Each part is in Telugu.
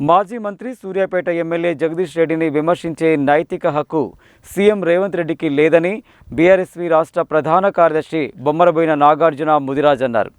మాజీ మంత్రి సూర్యాపేట ఎమ్మెల్యే జగదీష్ రెడ్డిని విమర్శించే నైతిక హక్కు సీఎం రేవంత్ రెడ్డికి లేదని బీఆర్ఎస్వి రాష్ట్ర ప్రధాన కార్యదర్శి బొమ్మరబోయిన నాగార్జున ముదిరాజ్ అన్నారు.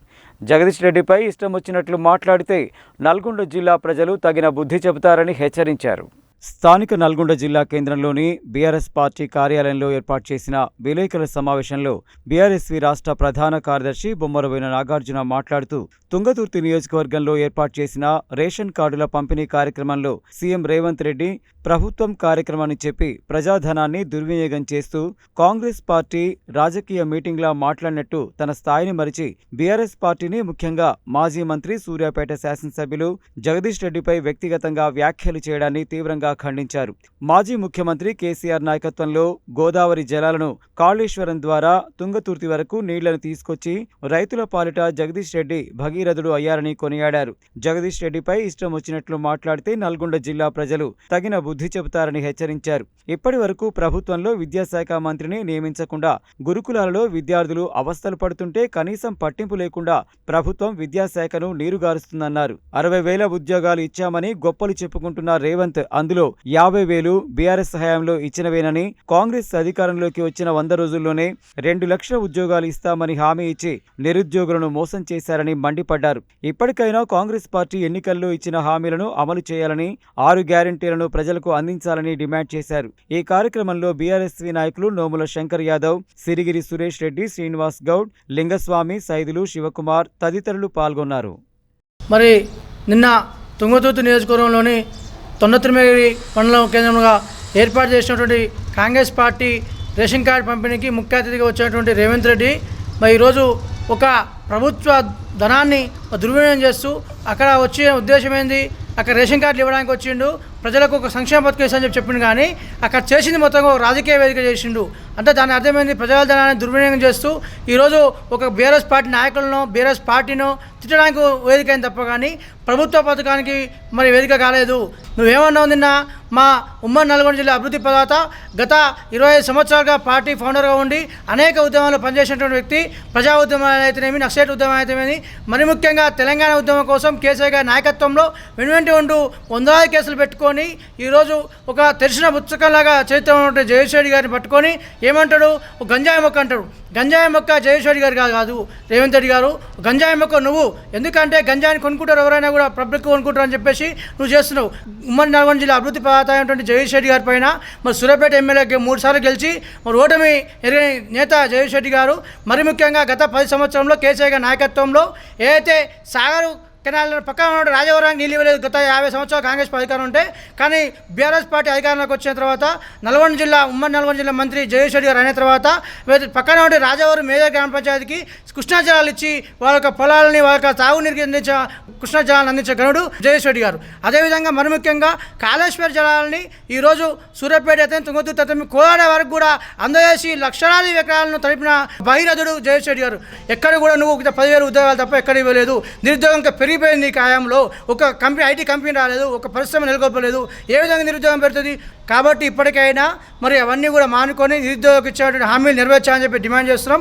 జగదీష్ రెడ్డిపై ఇష్టం వచ్చినట్లు మాట్లాడితే నల్గొండ జిల్లా ప్రజలు తగిన బుద్ధి చెబుతారని హెచ్చరించారు. స్థానిక నల్గొండ జిల్లా కేంద్రంలోని బీఆర్ఎస్ పార్టీ కార్యాలయంలో ఏర్పాటు చేసిన విలేకరుల సమావేశంలో బీఆర్ఎస్వి రాష్ట్ర ప్రధాన కార్యదర్శి బొమ్మరవైన నాగార్జున మాట్లాడుతూ తుంగతుర్తి నియోజకవర్గంలో ఏర్పాటు చేసిన రేషన్ కార్డుల పంపిణీ కార్యక్రమంలో సీఎం రేవంత్ రెడ్డి ప్రభుత్వం కార్యక్రమాన్ని చెప్పి ప్రజాధనాన్ని దుర్వినియోగం చేస్తూ కాంగ్రెస్ పార్టీ రాజకీయ మీటింగ్లా మాట్లాడినట్టు తన స్థాయిని మరిచి బీఆర్ఎస్ పార్టీని ముఖ్యంగా మాజీ మంత్రి సూర్యాపేట శాసనసభ్యులు జగదీష్ రెడ్డిపై వ్యక్తిగతంగా వ్యాఖ్యలు చేయడాన్ని తీవ్రంగా ఖండించారు. మాజీ ముఖ్యమంత్రి కేసీఆర్ నాయకత్వంలో గోదావరి జలాలను కాళేశ్వరం ద్వారా తుంగతుర్తి వరకు నీళ్ళను తీసుకొచ్చి రైతుల పాలిట జగదీష్ రెడ్డి భగీరథుడు అయ్యారని కొనియాడారు. జగదీష్ రెడ్డిపై ఇష్టం వచ్చినట్లు మాట్లాడితే నల్గొండ జిల్లా ప్రజలు తగిన బుద్ధి చెబుతారని హెచ్చరించారు. ఇప్పటి వరకు ప్రభుత్వంలో విద్యాశాఖ మంత్రిని నియమించకుండా గురుకులాలలో విద్యార్థులు అవస్థలు పడుతుంటే కనీసం పట్టింపు లేకుండా ప్రభుత్వం విద్యాశాఖను నీరుగారుస్తుందన్నారు. అరవై వేల ఉద్యోగాలు ఇచ్చామని గొప్పలు చెప్పుకుంటున్న రేవంత్ అందులో యాభై వేలు బీఆర్ఎస్ హయాంలో ఇచ్చినవేనని కాంగ్రెస్ అధికారంలోకి వచ్చిన వంద రోజుల్లోనే రెండు లక్షల ఉద్యోగాలు ఇస్తామని హామీ ఇచ్చి నిరుద్యోగులను మోసం చేశారని మండిపడ్డారు. ఇప్పటికైనా కాంగ్రెస్ పార్టీ ఎన్నికల్లో ఇచ్చిన హామీలను అమలు చేయాలని ఆరు గ్యారంటీలను ప్రజలకు అందించాలని డిమాండ్ చేశారు. ఈ కార్యక్రమంలో బీఆర్ఎస్వి నాయకులు నోముల శంకర్ యాదవ్ సిరిగిరి సురేష్ రెడ్డి శ్రీనివాస్ గౌడ్ లింగస్వామి సైదులు శివకుమార్ తదితరులు పాల్గొన్నారు. మరి నిన్న తుంగతుర్తి నియోజకవర్గంలోని తొండతిరిమేరి మండలం కేంద్రంగా ఏర్పాటు చేసినటువంటి కాంగ్రెస్ పార్టీ రేషన్ కార్డు పంపిణీకి ముఖ్య అతిథిగా వచ్చినటువంటి రేవంత్ రెడ్డి మరి ఈరోజు ఒక ప్రభుత్వ ధనాన్ని దుర్వినియోగం చేస్తూ అక్కడ వచ్చే ఉద్దేశం ఏంది? అక్కడ రేషన్ కార్డులు ఇవ్వడానికి వచ్చిండు. ప్రజలకు ఒక సంక్షేమ పథకం అని చెప్పి చెప్పిండు కానీ అక్కడ చేసింది మొత్తం ఒక రాజకీయ వేదిక చేసిండు. అంటే దాని అర్థమైంది ప్రజల ధనాన్ని దుర్వినియోగం చేస్తూ ఈరోజు ఒక బీఆర్ఎస్ పార్టీ నాయకులను బీఆర్ఎస్ పార్టీను తిట్టడానికి వేదిక అయింది తప్ప కానీ ప్రభుత్వ పథకానికి మరి వేదిక కాలేదు. నువ్వేమన్నావు నిన్న మా ఉమ్మడి నల్గొండ జిల్లా అభివృద్ధి పదాత గత ఇరవై ఐదు సంవత్సరాలుగా పార్టీ ఫౌండర్గా ఉండి అనేక ఉద్యమాల్లో పనిచేసినటువంటి వ్యక్తి ప్రజా ఉద్యమాలు అయితేనేమి నక్సలైట్ ఉద్యమం అయితేనేమి మరి ముఖ్యంగా తెలంగాణ ఉద్యమం కోసం కేసీఆర్ గారి నాయకత్వంలో వెనువెంటి ఉంటూ వందలాది కేసులు పెట్టుకొని ఈరోజు ఒక తెరిచిన పుస్తకంలాగా చరిత్ర జయేశ్వరి గారిని పట్టుకొని ఏమంటాడు? గంజాయి మొక్క అంటాడు. గంజాయి మొక్క జయేశ్వరి గారు కాదు కాదు రేవంత్ రెడ్డి గారు. గంజాయి మొక్క నువ్వు. ఎందుకంటే గంజాయిని కొనుక్కుంటారు ఎవరైనా కూడా పబ్లిక్ కొనుక్కుంటారు అని చెప్పేసి నువ్వు చేస్తున్నావు. ఉమ్మడి నల్గొండ జిల్లా అభివృద్ధి పదార్థ అయినటువంటి రెడ్డి గారి పైన మరి సూర్యాపేట ఎమ్మెల్యేకి మూడు సార్లు గెలిచి మరి ఓటమి ఎరిగిన నేత జగదీష్ రెడ్డి గారు. మరి ముఖ్యంగా గత పది సంవత్సరంలో కేసీఆర్ గారి నాయకత్వంలో ఏదైతే సాగరు కానీ పక్కన ఉన్న రాజవరానికి నీళ్ళు ఇవ్వలేదు. గత యాభై సంవత్సరాలు కాంగ్రెస్ అధికారం ఉంటే కానీ బీఆర్ఎస్ పార్టీ అధికారంలోకి వచ్చిన తర్వాత నల్గొండ జిల్లా ఉమ్మడి నల్గొండ జిల్లా మంత్రి జగదీష్ రెడ్డి గారు అయిన తర్వాత పక్కన ఉండే రాజవరం మేజర్ గ్రామ పంచాయతీకి కృష్ణా జలాలు ఇచ్చి వాళ్ళ యొక్క పొలాలని వాళ్ళ యొక్క తాగునీరుకి అందించే కృష్ణా జలాలను అందించే గనుడు జగదీష్ రెడ్డి గారు. అదేవిధంగా మరి ముఖ్యంగా కాళేశ్వర జలాలని ఈరోజు సూర్యాపేట అయితే తుంగతుర్తి అయితే కోలాడ వరకు కూడా అందజేసి లక్షలాది ఎకరాలను తడిపిన బహిరథుడు జగదీష్ రెడ్డి గారు. ఎక్కడ కూడా నువ్వు పదివేలు ఉద్యోగాలు తప్ప ఎక్కడ ఇవ్వలేదు. నిరుద్యోగం ఇంకా పెరిగిపోయింది ఈ కాయంలో ఒక కంపెనీ ఐటీ కంపెనీ రాలేదు ఒక పరిశ్రమ నెలకొల్పలేదు. ఏ విధంగా నిరుద్యోగం పెడుతుంది కాబట్టి ఇప్పటికైనా మరి అవన్నీ కూడా మానుకొని నిరుద్యోగం ఇచ్చేటువంటి హామీలు నెరవేర్చాలని చెప్పి డిమాండ్ చేస్తున్నాం.